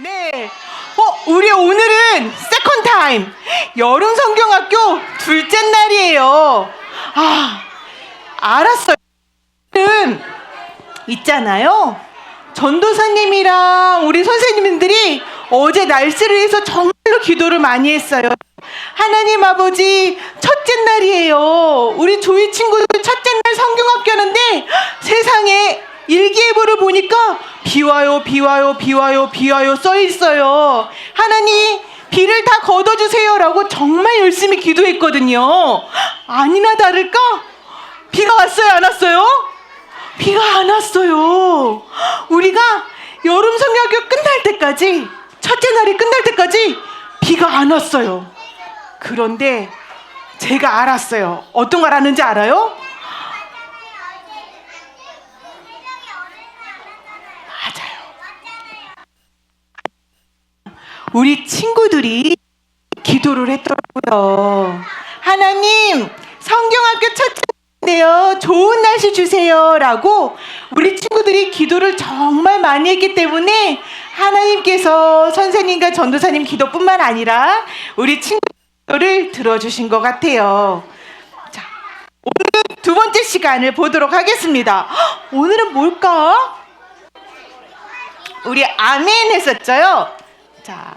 네. 어, 우리 오늘은 세컨 타임 여름 성경학교 둘째 날이에요. 아, 알았어요. 는 있잖아요. 전도사님이랑 우리 선생님들이 어제 날씨를 위해서 정말로 기도를 많이 했어요. 하나님 아버지 첫째 날이에요. 우리 조이 친구들 첫째 날 성경학교 하는데 세상에 일기예보를 보니까 비와요 비와요 비와요 비와요 써 있어요. 하나님 비를 다 걷어주세요라고 정말 열심히 기도했거든요. 아니나 다를까 비가 왔어요 안 왔어요? 비가 안 왔어요. 우리가 여름 성경학교 끝날 때까지 첫째 날이 끝날 때까지 비가 안 왔어요. 그런데 제가 알았어요. 어떤 걸 알았는지 알아요? 우리 친구들이 기도를 했더라고요. 하나님, 성경학교 첫째인데요. 좋은 날씨 주세요 라고 우리 친구들이 기도를 정말 많이 했기 때문에 하나님께서 선생님과 전도사님 기도뿐만 아니라 우리 친구들을 들어주신 것 같아요. 자, 오늘 두 번째 시간을 보도록 하겠습니다. 헉, 오늘은 뭘까? 우리 아멘 했었죠요. 자,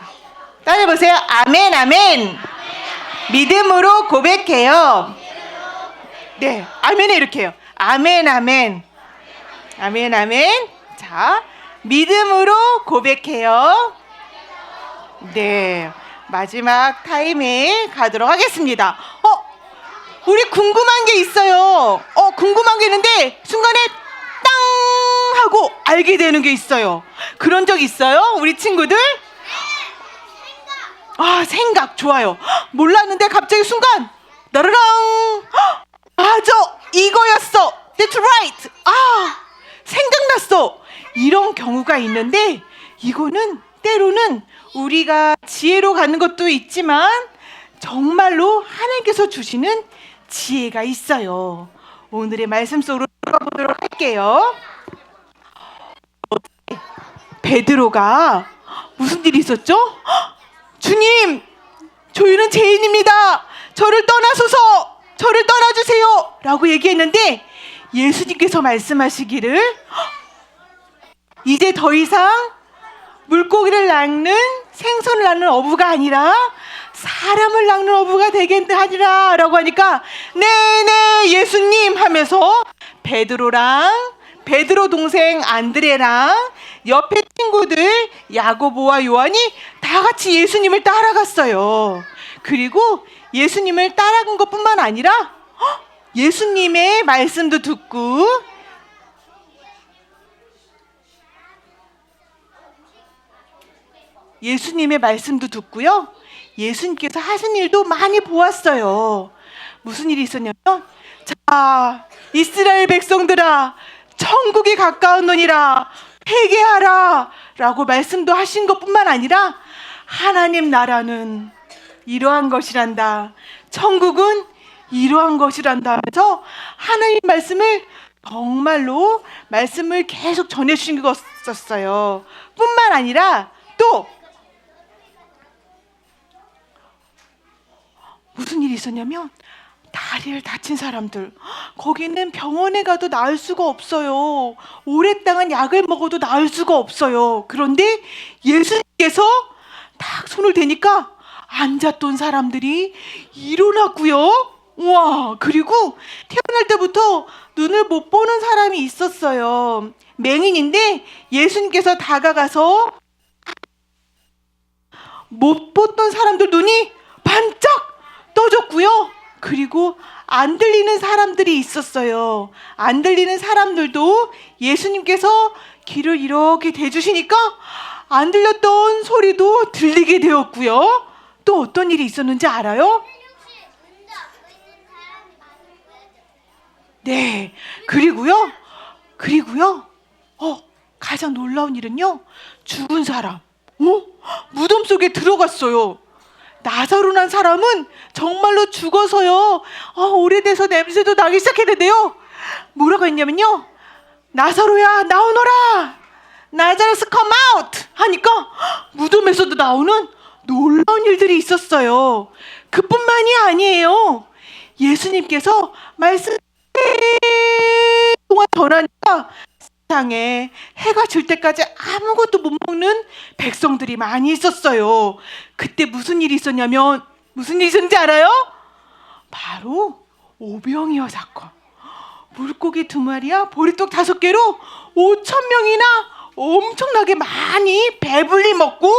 따라해보세요. 아멘, 아멘. 믿음으로 고백해요. 네, 아멘에 이렇게 해요. 아멘, 아멘. 아멘, 아멘. 자, 믿음으로 고백해요. 네, 마지막 타임에 가도록 하겠습니다. 어, 우리 궁금한 게 있어요. 어, 궁금한 게 있는데 순간에 땅 하고 알게 되는 게 있어요. 그런 적 있어요? 우리 친구들? 아, 생각 좋아요. 헉, 몰랐는데 갑자기 순간 나르랑 헉, 맞아 이거였어. That's right. 아, 생각났어. 이런 경우가 있는데 이거는 때로는 우리가 지혜로 가는 것도 있지만 정말로 하나님께서 주시는 지혜가 있어요. 오늘의 말씀 속으로 들어가 보도록 할게요. 베드로가 무슨 일이 있었죠? 헉, 주님, 저희는 죄인입니다. 저를 떠나소서, 저를 떠나주세요. 라고 얘기했는데 예수님께서 말씀하시기를 "헉, 이제 더 이상 물고기를 낚는 생선을 낚는 어부가 아니라 사람을 낚는 어부가 되겠하니라 라고 하니까 네네 예수님 하면서 베드로랑 베드로 동생 안드레랑 옆에 친구들 야고보와 요한이 다 같이 예수님을 따라갔어요. 그리고 예수님을 따라간 것뿐만 아니라 헉, 예수님의 말씀도 듣고 예수님의 말씀도 듣고요. 예수님께서 하신 일도 많이 보았어요. 무슨 일이 있었냐면, 자, 이스라엘 백성들아, 천국이 가까운 노니라, 회개하라, 라고 말씀도 하신 것 뿐만 아니라, 하나님 나라는 이러한 것이란다. 천국은 이러한 것이란다. 하면서 하나님 말씀을 정말로 말씀을 계속 전해주신 것었어요. 뿐만 아니라 또 무슨 일이 있었냐면 다리를 다친 사람들 거기는 병원에 가도 나을 수가 없어요. 오랫동안 약을 먹어도 나을 수가 없어요. 그런데 예수님께서 딱 손을 대니까 앉았던 사람들이 일어났고요. 와 그리고 태어날 때부터 눈을 못 보는 사람이 있었어요. 맹인인데 예수님께서 다가가서 못 봤던 사람들 눈이 반짝 떠졌고요. 그리고 안 들리는 사람들이 있었어요. 안 들리는 사람들도 예수님께서 길을 이렇게 대주시니까 안 들렸던 소리도 들리게 되었고요. 또 어떤 일이 있었는지 알아요? 네. 그리고요. 그리고요. 어, 가장 놀라운 일은요. 죽은 사람. 어? 무덤 속에 들어갔어요. 나사로란 사람은 정말로 죽어서요. 아, 오래돼서 냄새도 나기 시작했는데요. 뭐라고 했냐면요. 나사로야, 나오너라. 컴 아웃 하니까 무덤에서도 나오는 놀라운 일들이 있었어요. 그뿐만이 아니에요. 예수님께서 말씀 동안 전하니까 세상에 해가 질 때까지 아무것도 못 먹는 백성들이 많이 있었어요. 그때 무슨 일이 있었냐면 무슨 일이 있었는지 알아요? 바로 오병이어 사건. 물고기 두 마리야 보리떡 다섯 개로 오천 명이나 엄청나게 많이 배불리 먹고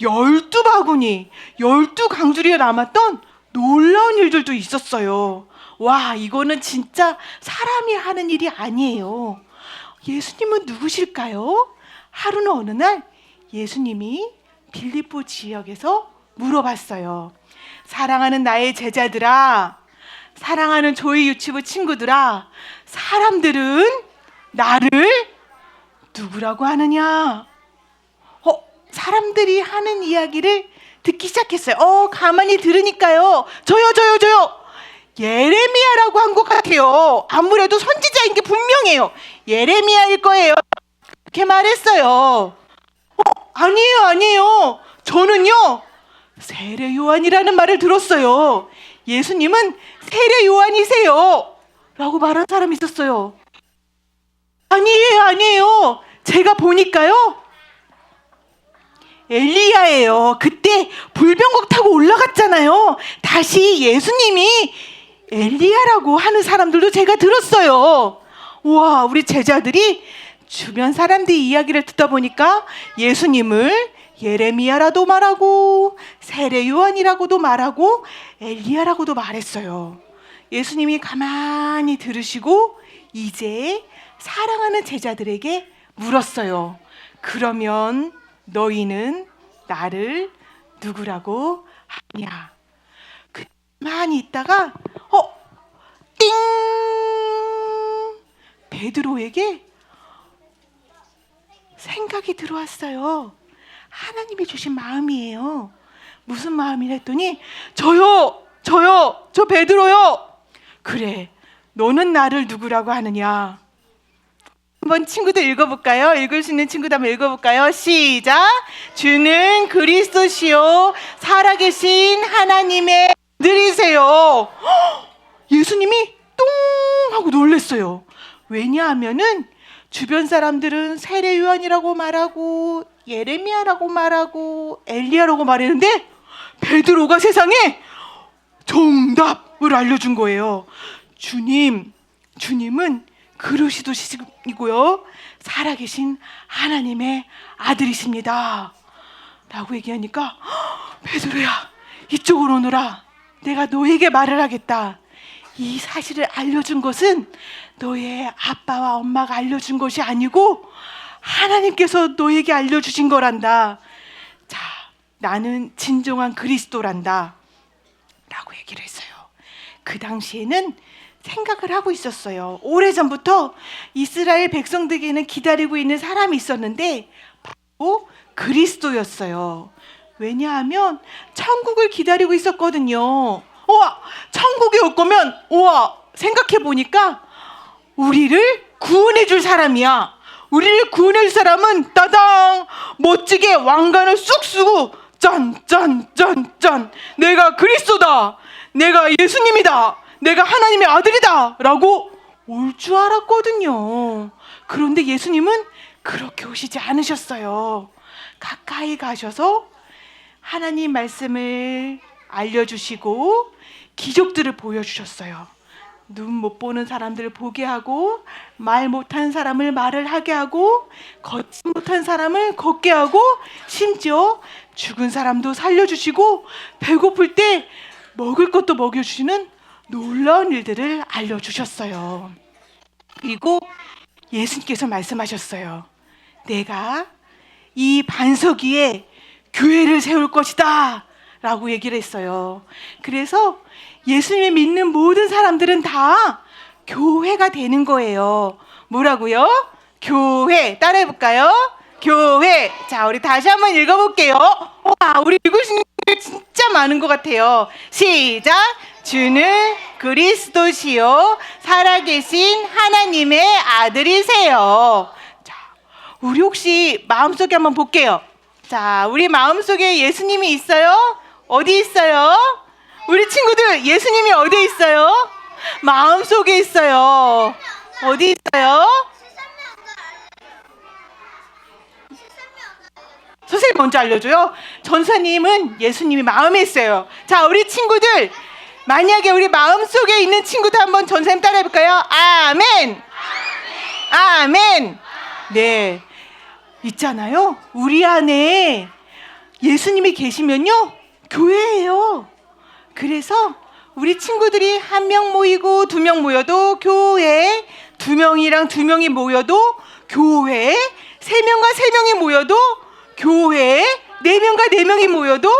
열두 바구니, 열두 강주리에 남았던 놀라운 일들도 있었어요. 와, 이거는 진짜 사람이 하는 일이 아니에요. 예수님은 누구실까요? 하루는 어느 날 예수님이 빌립보 지역에서 물어봤어요. 사랑하는 나의 제자들아, 사랑하는 조이 유치부 친구들아, 사람들은 나를 누구라고 하느냐? 어, 사람들이 하는 이야기를 듣기 시작했어요. 어, 가만히 들으니까요. 저요, 저요, 저요. 예레미야라고 한 것 같아요. 아무래도 선지자인 게 분명해요. 예레미야일 거예요. 그렇게 말했어요. 어, 아니에요, 아니에요. 저는요, 세례 요한이라는 말을 들었어요. 예수님은 세례 요한이세요. 라고 말한 사람이 있었어요. 아니에요, 아니에요. 제가 보니까요. 엘리야예요. 그때 불병곡 타고 올라갔잖아요. 다시 예수님이 엘리야라고 하는 사람들도 제가 들었어요. 와, 우리 제자들이 주변 사람들 이야기를 듣다 보니까 예수님을 예레미야라도 말하고 세례 요한이라고도 말하고 엘리야라고도 말했어요. 예수님이 가만히 들으시고 이제 사랑하는 제자들에게 물었어요. 그러면 너희는 나를 누구라고 하냐? 가만히 있다가 어, 띵! 베드로에게 생각이 들어왔어요. 하나님이 주신 마음이에요. 무슨 마음이라 했더니 저요, 저요, 저 베드로요. 그래, 너는 나를 누구라고 하느냐? 한번 친구들 읽어볼까요? 읽을 수 있는 친구들 한번 읽어볼까요? 시작. 주는 그리스도시요 살아계신 하나님의 들이세요. 헉! 예수님이 똥 하고 놀랬어요. 왜냐하면은 주변 사람들은 세례 요한이라고 말하고 예레미야라고 말하고 엘리야라고 말했는데 베드로가 세상에 정답을 알려준 거예요. 주님, 주님은 그러시도시고요. 살아계신 하나님의 아들이십니다. 라고 얘기하니까 "헉, 베드로야 이쪽으로 오너라. 내가 너에게 말을 하겠다. 이 사실을 알려준 것은 너의 아빠와 엄마가 알려준 것이 아니고 하나님께서 너에게 알려주신 거란다. 자, 나는 진정한 그리스도란다. 라고 얘기를 했어요. 그 당시에는 생각을 하고 있었어요. 오래전부터 이스라엘 백성들에게는 기다리고 있는 사람이 있었는데 바로 그리스도였어요. 왜냐하면 천국을 기다리고 있었거든요. 우와, 천국에 올 거면 우와, 생각해 보니까 우리를 구원해 줄 사람이야. 우리를 구원해 줄 사람은 따당 멋지게 왕관을 쑥 쓰고 짠짠짠짠 내가 그리스도다. 내가 예수님이다. 내가 하나님의 아들이다. 라고 올 줄 알았거든요. 그런데 예수님은 그렇게 오시지 않으셨어요. 가까이 가셔서 하나님 말씀을 알려주시고 기적들을 보여주셨어요. 눈 못 보는 사람들을 보게 하고 말 못하는 사람을 말을 하게 하고 걷지 못한 사람을 걷게 하고 심지어 죽은 사람도 살려주시고 배고플 때 먹을 것도 먹여주시는 놀라운 일들을 알려주셨어요. 그리고 예수님께서 말씀하셨어요. 내가 이 반석 위에 교회를 세울 것이다. 라고 얘기를 했어요. 그래서 예수님을 믿는 모든 사람들은 다 교회가 되는 거예요. 뭐라고요? 교회. 따라해 볼까요? 교회. 자, 우리 다시 한번 읽어볼게요. 와, 우리 있는 게 진짜 많은 것 같아요. 시작. 주는 그리스도시요 살아계신 하나님의 아들이세요. 자, 우리 혹시 마음속에 한번 볼게요. 자, 우리 마음속에 예수님이 있어요? 어디 있어요? 우리 친구들, 예수님이 어디 있어요? 마음속에 있어요. 어디 있어요? 선생님 먼저 알려줘요. 전사님은 예수님이 마음에 있어요. 자, 우리 친구들, 만약에 우리 마음속에 있는 친구들 한번 전사님 따라 해볼까요? 아멘! 아멘! 네. 있잖아요. 우리 안에 예수님이 계시면요. 교회예요. 그래서 우리 친구들이 한 명 모이고 두 명 모여도 교회, 두 명이랑 두 명이 모여도 교회, 세 명과 세 명이 모여도 교회, 네 명과 네 명이 모여도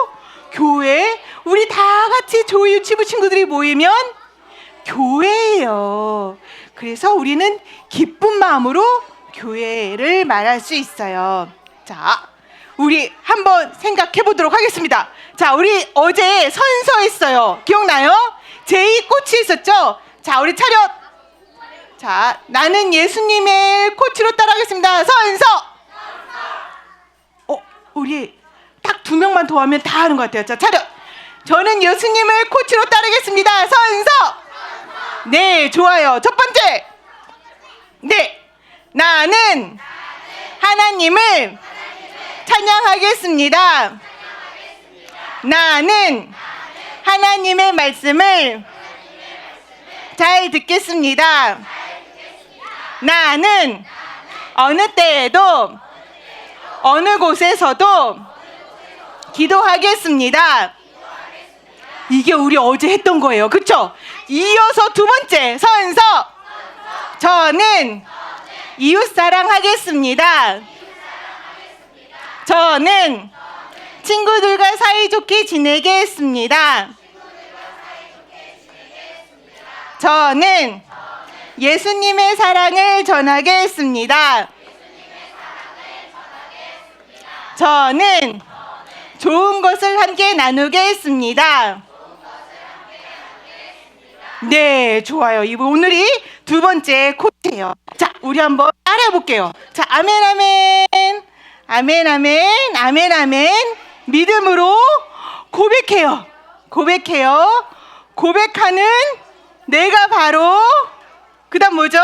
교회, 우리 다 같이 조이 유치부 친구들이 모이면 교회예요. 그래서 우리는 기쁜 마음으로 교회를 말할 수 있어요. 자, 우리 한번 생각해 보도록 하겠습니다. 자, 우리 어제 선서했어요. 기억나요? 제이 꽃이 있었죠? 자, 우리 차렷. 자, 나는 예수님의 코치로 따라하겠습니다. 선서. 어, 우리 딱 두 명만 더 하면 다 하는 것 같아요. 자, 차렷. 저는 예수님을 코치로 따르겠습니다. 선서. 네, 좋아요. 첫 번째. 네. 나는 하나님을 찬양하겠습니다. 나는 하나님의 말씀을 잘 듣겠습니다. 나는 어느 때에도 어느 곳에서도 기도하겠습니다. 이게 우리 어제 했던 거예요. 그쵸? 이어서 두 번째 선서 저는 이웃 사랑하겠습니다. 저는 친구들과 사이좋게 지내겠습니다. 저는 예수님의 사랑을 전하겠습니다. 저는 좋은 것을 함께 나누겠습니다. 네, 좋아요. 이거 오늘이 두 번째 코트예요. 자, 우리 한번 따라해 볼게요. 자, 아멘, 아멘. 아멘, 아멘. 아멘, 아멘. 믿음으로 고백해요. 고백해요. 고백하는 내가 바로 그다음 뭐죠?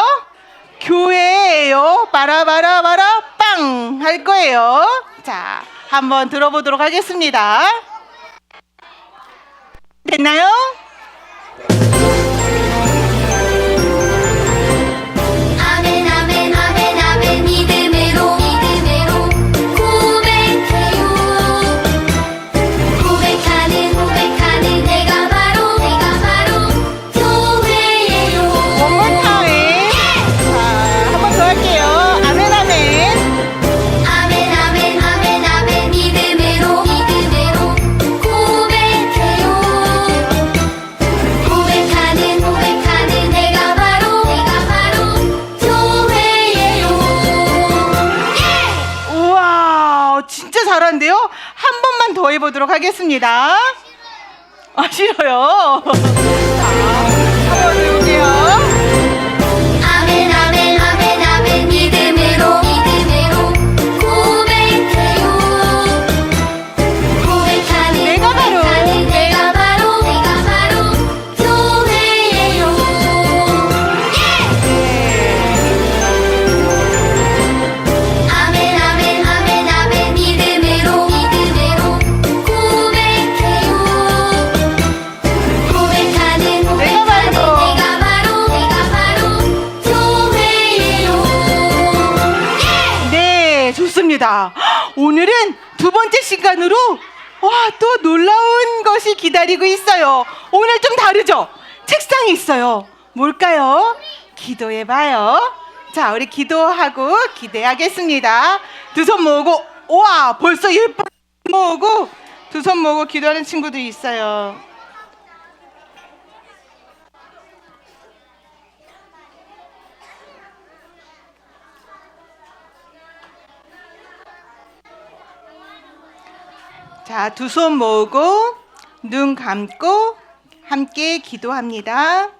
교회예요. 바라바라바라 빵 할 거예요. 자, 한번 들어보도록 하겠습니다. 됐나요? 하겠습니다. 아, 싫어요. 좋습니다. 오늘은 두 번째 시간으로 와, 또 놀라운 것이 기다리고 있어요. 오늘 좀 다르죠? 책상이 있어요. 뭘까요? 기도해 봐요. 자, 우리 기도하고 기대하겠습니다. 두 손 모으고, 와, 벌써 예쁜 모으고, 두 손 모으고 기도하는 친구도 있어요. 자, 두 손 모으고 눈 감고 함께 기도합니다.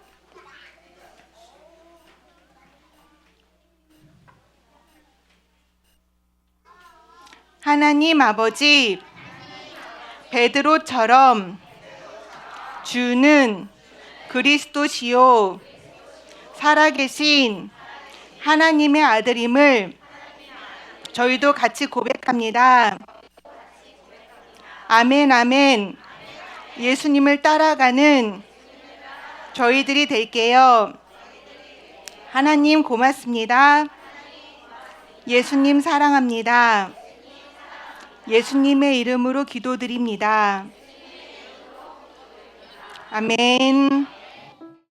하나님 아버지 베드로처럼 주는 그리스도시요 살아계신 하나님의 아들임을 저희도 같이 고백합니다. 아멘, 아멘. 예수님을 따라가는 저희들이 될게요. 하나님 고맙습니다. 예수님 사랑합니다. 예수님의 이름으로 기도드립니다. 아멘.